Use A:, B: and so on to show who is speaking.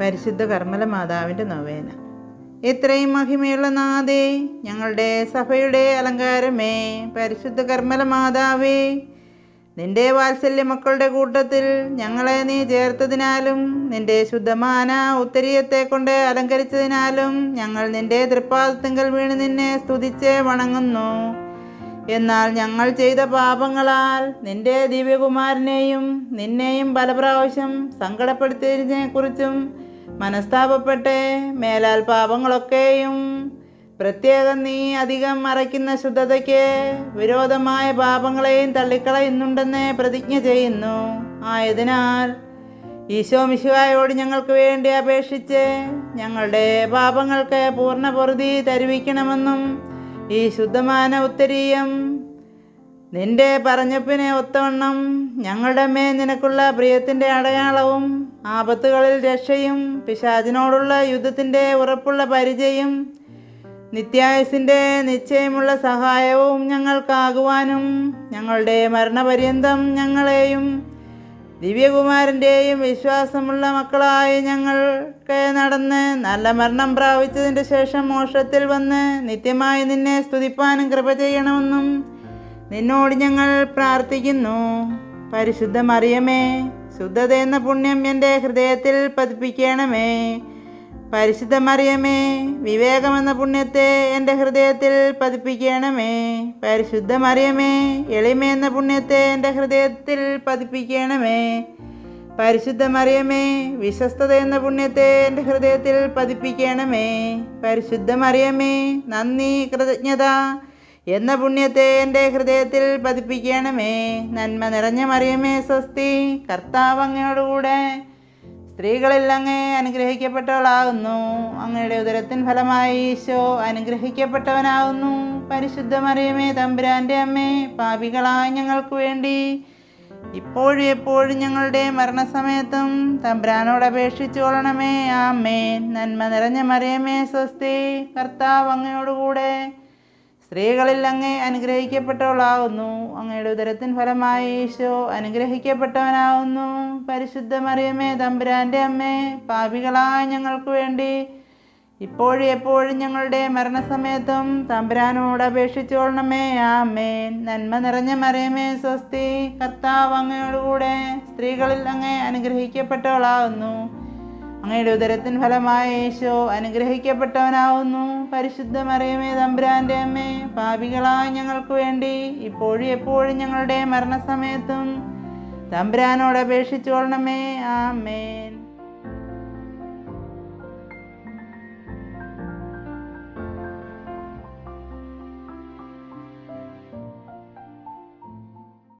A: പരിശുദ്ധ കർമ്മല മാതാവിന്റെ നൊവേന. എത്രയും മഹിമയുള്ള നാഥേ ഞങ്ങളുടെ സഭയുടെ അലങ്കാരമേ. പരിശുദ്ധ കർമ്മല മാതാവേ നിന്റെ വാത്സല്യ മക്കളുടെ കൂട്ടത്തിൽ ഞങ്ങളെ നീ ചേർത്തതിനാലും നിന്റെ ശുദ്ധമാന ഉത്തരീയത്തെ കൊണ്ട് അലങ്കരിച്ചതിനാലും ഞങ്ങൾ നിന്റെ തൃപ്പാദത്തിങ്കൽ വീണ് നിന്നെ സ്തുതിച്ച് വണങ്ങുന്നു. എന്നാൽ ഞങ്ങൾ ചെയ്ത പാപങ്ങളാൽ നിന്റെ ദിവ്യകുമാരനെയും നിന്നെയും പല പ്രാവശ്യം സങ്കടപ്പെടുത്തിയതിനെ കുറിച്ചും മനസ്താപപ്പെട്ട് മേലാൽ പാപങ്ങളൊക്കെയും പ്രത്യേകം നീ അധികം മറയ്ക്കുന്ന ശുദ്ധതയ്ക്ക് വിരോധമായ പാപങ്ങളെയും തള്ളിക്കളയുന്നുണ്ടെന്ന് പ്രതിജ്ഞ ചെയ്യുന്നു. ആയതിനാൽ ഈശോ മിശുവായോട് ഞങ്ങൾക്ക് വേണ്ടി അപേക്ഷിച്ച് ഞങ്ങളുടെ പാപങ്ങൾക്ക് പൂർണ പൊറുതി തരുവിക്കണമെന്നും ഈ ശുദ്ധമാന ഉത്തരീയം നിന്റെ പറഞ്ഞപ്പിനെ ഒത്തവണ്ണം ഞങ്ങളുടെ മേൽ നിനക്കുള്ള പ്രിയത്തിന്റെ അടയാളവും ആപത്തുകളിൽ രക്ഷയും പിശാചിനോടുള്ള യുദ്ധത്തിന്റെ ഉറപ്പുള്ള പരിചയം നിത്യായസിന്റെ നിശ്ചയമുള്ള സഹായവും ഞങ്ങൾക്കാകുവാനും ഞങ്ങളുടെ മരണപര്യന്തം ഞങ്ങളെയും ദിവ്യകുമാരന്റെയും വിശ്വാസമുള്ള മക്കളായി ഞങ്ങൾക്ക് നടന്ന് നല്ല മരണം പ്രാപിച്ചതിന്റെ ശേഷം മോക്ഷത്തിൽ വന്ന് നിത്യമായി നിന്നെ സ്തുതിപ്പാനും കൃപ ചെയ്യണമെന്നും നിന്നോട് ഞങ്ങൾ പ്രാർത്ഥിക്കുന്നു. പരിശുദ്ധ മറിയമേ ശുദ്ധത എന്ന പുണ്യം എന്റെ ഹൃദയത്തിൽ പതിപ്പിക്കണമേ. പരിശുദ്ധ മറിയമേ വിവേകമെന്ന പുണ്യത്തെ എന്റെ ഹൃദയത്തിൽ പതിപ്പിക്കണമേ. പരിശുദ്ധ മറിയമേ എളിമ എന്ന പുണ്യത്തെ എന്റെ ഹൃദയത്തിൽ പതിപ്പിക്കണമേ. പരിശുദ്ധ മറിയമേ വിശ്വസ്തത എന്ന പുണ്യത്തെ എന്റെ ഹൃദയത്തിൽ പതിപ്പിക്കണമേ. പരിശുദ്ധ മറിയമേ നന്ദി കൃതജ്ഞത എന്ന പുണ്യത്തെ എന്റെ ഹൃദയത്തിൽ പതിപ്പിക്കണമേ. നന്മ നിറഞ്ഞ മറിയമേ സ്വസ്തി. കർത്താവ് അങ്ങയോടുകൂടെ സ്ത്രീകളിൽ അങ്ങേ അനുഗ്രഹിക്കപ്പെട്ടവളാകുന്നു. അങ്ങയുടെ ഉദരത്തിൻ ഫലമായി ഈശോ അനുഗ്രഹിക്കപ്പെട്ടവനാകുന്നു. പരിശുദ്ധ മറിയമേ തമ്പുരാന്റെ അമ്മേ പാപികളായ ഞങ്ങൾക്ക് വേണ്ടി. ഇപ്പോഴും എപ്പോഴും ഞങ്ങളുടെ മരണസമയത്തും തമ്പുരാനോട് അപേക്ഷിച്ചു കൊള്ളണമേ. ആമേൻ. നന്മ നിറഞ്ഞ മറിയമേ സ്വസ്തി. കർത്താവ് അങ്ങയോടുകൂടെ സ്ത്രീകളിൽ അങ്ങേ അനുഗ്രഹിക്കപ്പെട്ടവളാവുന്നു. അങ്ങയുടെ ഉദരത്തിൻ ഫലമായി ഈശോ അനുഗ്രഹിക്കപ്പെട്ടവനാവുന്നു. പരിശുദ്ധ മറിയമേ തമ്പുരാന്റെ അമ്മേ പാപികളായ ഞങ്ങൾക്ക് വേണ്ടി ഇപ്പോഴും എപ്പോഴും ഞങ്ങളുടെ മരണസമയത്തും തമ്പുരാനോട് അപേക്ഷിച്ചോളണമേ ആമേൻ. നന്മ നിറഞ്ഞ മറിയമേ സ്വസ്തി. കർത്താവ് അങ്ങയോടുകൂടെ സ്ത്രീകളിൽ അങ്ങേ അനുഗ്രഹിക്കപ്പെട്ടവളാകുന്നു അങ്ങയുടെ ഉദരത്തിൻ ഫലമായ യേശോ അനുഗ്രഹിക്കപ്പെട്ടവനാവുന്നു. പരിശുദ്ധ മറിയമേ തമ്പുരാന്റെ അമ്മേ പാപികളായ ഞങ്ങൾക്ക് വേണ്ടി ഇപ്പോഴും എപ്പോഴും ഞങ്ങളുടെ മരണസമയത്തും തമ്പുരാനോട് അപേക്ഷിച്ചോളണമേ. ആമേൻ.